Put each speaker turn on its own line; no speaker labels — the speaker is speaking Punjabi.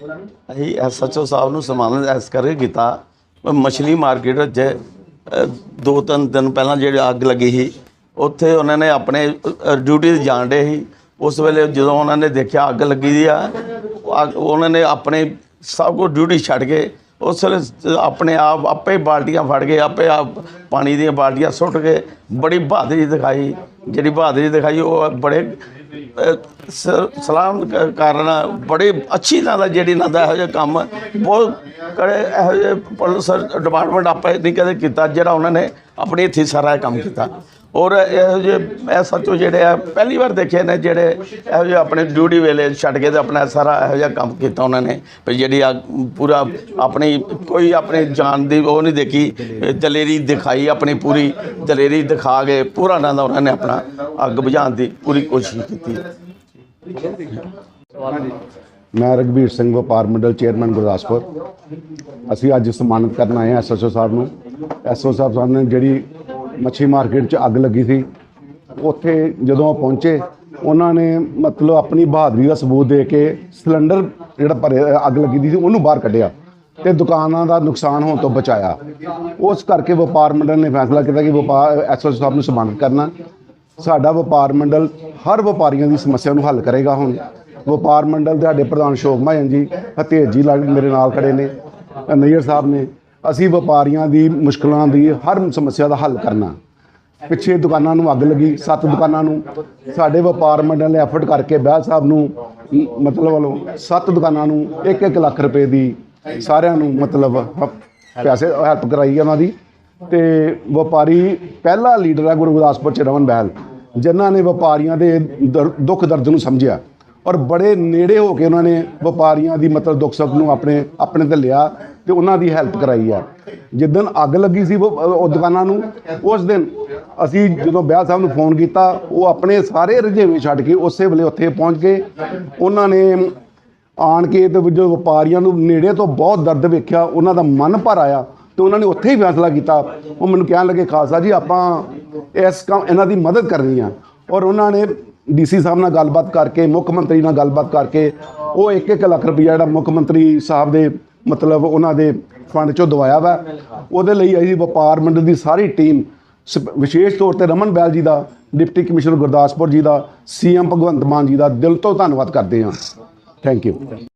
ਅਸੀਂ ਐਸਐਚਓ ਸਾਹਿਬ ਨੂੰ ਸਨਮਾਨਿਤ ਇਸ ਕਰਕੇ ਕੀਤਾ। ਮਛਲੀ ਮਾਰਕੀਟ ਵਿੱਚ ਦੋ ਤਿੰਨ ਦਿਨ ਪਹਿਲਾਂ ਜਿਹੜੀ ਅੱਗ ਲੱਗੀ ਸੀ, ਉੱਥੇ ਉਹਨਾਂ ਨੇ ਆਪਣੇ ਡਿਊਟੀ ਤੇ ਜਾਣ ਡੇ ਸੀ। ਉਸ ਵੇਲੇ ਜਦੋਂ ਉਹਨਾਂ ਨੇ ਦੇਖਿਆ ਅੱਗ ਲੱਗੀ ਦੀ ਆ ਉਹਨਾਂ ਨੇ ਆਪਣੇ ਸਭ ਕੁਝ ਡਿਊਟੀ ਛੱਡ ਕੇ, ਉਸ ਵੇਲੇ ਆਪਣੇ ਆਪ, ਆਪੇ ਬਾਲਟੀਆਂ ਫੜ ਕੇ, ਆਪੇ ਆਪ ਪਾਣੀ ਦੀਆਂ ਬਾਲਟੀਆਂ ਸੁੱਟ ਕੇ, ਬੜੀ ਬਹਾਦਰੀ ਦਿਖਾਈ। ਜਿਹੜੀ ਬਹਾਦਰੀ ਦਿਖਾਈ, ਉਹ ਬੜੇ ਸਲਾਮ ਕ- ਕਾਰਨ ਬੜੇ ਅੱਛੀ ਤਰ੍ਹਾਂ ਦਾ ਜਿਹੜੀ ਇਹਨਾਂ ਦਾ ਇਹੋ ਜਿਹਾ ਕੰਮ ਬਹੁਤ ਕੜੇ ਇਹੋ ਜਿਹੇ ਪੁਲਿਸ ਡਿਪਾਰਟਮੈਂਟ ਆਪਾਂ ਨਹੀਂ ਕਦੇ ਕੀਤਾ ਜਿਹੜਾ ਉਹਨਾਂ ਨੇ ਆਪਣੇ ਇੱਥੇ ਸਾਰਾ ਇਹ ਕੰਮ ਕੀਤਾ। ਔਰ ਇਹੋ ਜਿਹੇ ਇਹ ਸੱਚੋ ਜਿਹੜੇ ਆ, ਪਹਿਲੀ ਵਾਰ ਦੇਖੇ ਨੇ ਜਿਹੜੇ ਇਹੋ ਜਿਹੇ ਆਪਣੇ ਡਿਊਟੀ ਵੇਲੇ ਛੱਡ ਕੇ ਤੇ ਆਪਣਾ ਸਾਰਾ ਇਹੋ ਜਿਹਾ ਕੰਮ ਕੀਤਾ ਉਹਨਾਂ ਨੇ। ਵੀ ਜਿਹੜੀ ਆ ਪੂਰਾ ਆਪਣੀ ਕੋਈ ਆਪਣੇ ਜਾਨ ਦੀ ਉਹ ਨਹੀਂ ਦੇਖੀ ਦਲੇਰੀ ਦਿਖਾਈ, ਆਪਣੀ ਪੂਰੀ ਦਲੇਰੀ ਦਿਖਾ ਕੇ ਪੂਰਾ ਨਾ ਦਾ ਉਹਨਾਂ ਨੇ ਆਪਣਾ ਅੱਗ ਬੁਝਾਉਣ ਦੀ ਪੂਰੀ ਕੋਸ਼ਿਸ਼ ਕੀਤੀ।
ਮੈਂ ਰਗਵੀਰ ਸਿੰਘ ਵਪਾਰ ਮੰਡਲ ਚੇਅਰਮੈਨ ਗੁਰਦਾਸਪੁਰ। ਅਸੀਂ ਅੱਜ ਸਨਮਾਨਿਤ ਕਰਨ ਆਏ ਹਾਂ ਐਸਐਸਓ ਸਾਹਿਬ ਨੂੰ। ਐਸਓ ਸਾਹਿਬ ਸਾਹਿਬ ਨੇ ਜਿਹੜੀ ਮੱਛੀ ਮਾਰਕੀਟ 'ਚ ਅੱਗ ਲੱਗੀ ਸੀ। ਉੱਥੇ ਜਦੋਂ ਪਹੁੰਚੇ ਉਹਨਾਂ ਨੇ ਮਤਲਬ ਆਪਣੀ ਬਹਾਦਰੀ ਦਾ ਸਬੂਤ ਦੇ ਕੇ ਸਿਲੰਡਰ ਜਿਹੜਾ ਭਰੇ ਅੱਗ ਲੱਗੀ ਦੀ ਸੀ ਉਹਨੂੰ ਬਾਹਰ ਕੱਢਿਆ ਤੇ ਦੁਕਾਨਾਂ ਦਾ ਨੁਕਸਾਨ ਹੋਣ ਤੋਂ ਬਚਾਇਆ। ਉਸ ਕਰਕੇ ਵਪਾਰ ਮੰਡਲ ਨੇ ਫੈਸਲਾ ਕੀਤਾ ਕਿ ਵਪਾਰ ਐਸਓ ਸਾਹਿਬ ਨੂੰ ਸਨਮਾਨਿਤ ਕਰਨਾ। ਸਾਡਾ ਵਪਾਰ ਮੰਡਲ ਹਰ ਵਪਾਰੀਆਂ ਦੀ ਸਮੱਸਿਆ ਨੂੰ ਹੱਲ ਕਰੇਗਾ ਹੁਣ। ਵਪਾਰ ਮੰਡਲ ਦੇ ਸਾਡੇ ਪ੍ਰਧਾਨ ਸ਼ੋਕ ਮਹਾਜਨ ਜੀ ਹਤੇਜ ਜੀ ਲੱਗ ਮੇਰੇ ਨਾਲ ਖੜੇ ਨੇ ਅ, ਨਈਅਰ ਸਾਹਿਬ ਨੇ। ਅਸੀਂ ਵਪਾਰੀਆਂ ਦੀ ਮੁਸ਼ਕਲਾਂ ਦੀ ਹਰ ਸਮੱਸਿਆ ਦਾ ਹੱਲ ਕਰਨਾ। ਪਿੱਛੇ ਦੁਕਾਨਾਂ ਨੂੰ ਅੱਗ ਲੱਗੀ, ਸੱਤ ਦੁਕਾਨਾਂ ਨੂੰ। ਸਾਡੇ ਵਪਾਰ ਮੰਡਲ ਨੇ ਐਫਰਟ ਕਰਕੇ ਬਹਿਲ ਸਾਹਿਬ ਨੂੰ, ਮਤਲਬ ਵੱਲੋਂ ਸੱਤ ਦੁਕਾਨਾਂ ਨੂੰ 1-1 ਲੱਖ ਰੁਪਏ ਦੀ ਸਾਰਿਆਂ ਨੂੰ ਮਤਲਬ ਪੈਸੇ ਹੈਲਪ ਕਰਾਈ ਉਹਨਾਂ ਦੀ। ਤੇ ਵਪਾਰੀ ਪਹਿਲਾ ਲੀਡਰ ਹੈ ਗੁਰੂ ਗੁਰਦਾਸਪੁਰ ਚ ਰਮਨ ਬਹਿਲ, ਜਿਨ੍ਹਾਂ ਨੇ ਵਪਾਰੀਆਂ ਦੇ ਦਰ- ਦੁੱਖ ਦਰਦ ਨੂੰ ਸਮਝਿਆ। ਔਰ ਬੜੇ ਨੇੜੇ ਹੋ ਕੇ ਉਹਨਾਂ ਨੇ ਵਪਾਰੀਆਂ ਦੀ ਮਤਲਬ ਦੁੱਖ ਸੁੱਖ ਨੂੰ ਆਪਣੇ ਆਪਣੇ ਤੇ ਲਿਆ ਤੇ ਉਹਨਾਂ ਦੀ ਹੈਲਪ ਕਰਾਈ ਆ। ਜਿੱਦਣ ਅੱਗ ਲੱਗੀ ਸੀ ਉਹ ਉਹ ਦੁਕਾਨਾਂ ਨੂੰ, ਉਸ ਦਿਨ ਅਸੀਂ ਜਦੋਂ ਬਹਿਲ ਸਾਹਿਬ ਨੂੰ ਫੋਨ ਕੀਤਾ, ਉਹ ਆਪਣੇ ਸਾਰੇ ਰੁਝੇਵੇਂ ਛੱਡ ਕੇ ਉਸੇ ਵੇਲੇ ਉੱਥੇ ਪਹੁੰਚ ਗਏ। ਉਹਨਾਂ ਨੇ ਆਣ ਕੇ ਤੇ ਜੋ ਵਪਾਰੀਆਂ ਨੂੰ ਨੇੜੇ ਤੋਂ ਬਹੁਤ ਦਰਦ ਵੇਖਿਆ, ਉਹਨਾਂ ਦਾ ਮਨ ਭਰ ਆਇਆ ਤੇ ਉਹਨਾਂ ਨੇ ਉੱਥੇ ਹੀ ਫੈਸਲਾ ਕੀਤਾ। ਉਹ ਮੈਨੂੰ ਕਹਿਣ ਲੱਗੇ, ਖਾਲਸਾ ਜੀ, ਆਪਾਂ ਇਸ ਕੰਮ, ਇਹਨਾਂ ਦੀ ਮਦਦ ਕਰਨੀ ਆ। ਔਰ ਉਹਨਾਂ ਨੇ ਡੀਸੀ ਸਾਹਿਬ ਨਾਲ ਗੱਲਬਾਤ ਕਰਕੇ, ਮੁੱਖ ਮੰਤਰੀ ਨਾਲ ਗੱਲਬਾਤ ਕਰਕੇ, ਉਹ 1-1 ਲੱਖ ਰੁਪਈਆ ਜਿਹੜਾ ਮੁੱਖ ਮੰਤਰੀ ਸਾਹਿਬ ਦੇ ਮਤਲਬ ਉਹਨਾਂ ਦੇ ਫੰਡ ਚੋਂ ਦਵਾਇਆ ਵਾ। ਉਹਦੇ ਲਈ ਅਸੀਂ ਵਪਾਰ ਮੰਡਲ ਦੀ ਸਾਰੀ ਟੀਮ, ਸਪ- ਵਿਸ਼ੇਸ਼ ਤੌਰ ਤੇ ਰਮਨ ਬੈਲ ਜੀ ਦਾ, ਡਿਪਟੀ ਕਮਿਸ਼ਨਰ ਗੁਰਦਾਸਪੁਰ ਜੀ ਦਾ ਸੀਐਮ ਭਗਵੰਤ ਮਾਨ ਜੀ ਦਾ ਦਿਲ ਤੋਂ ਧੰਨਵਾਦ ਕਰਦੇ ਹਾਂ। Thank you.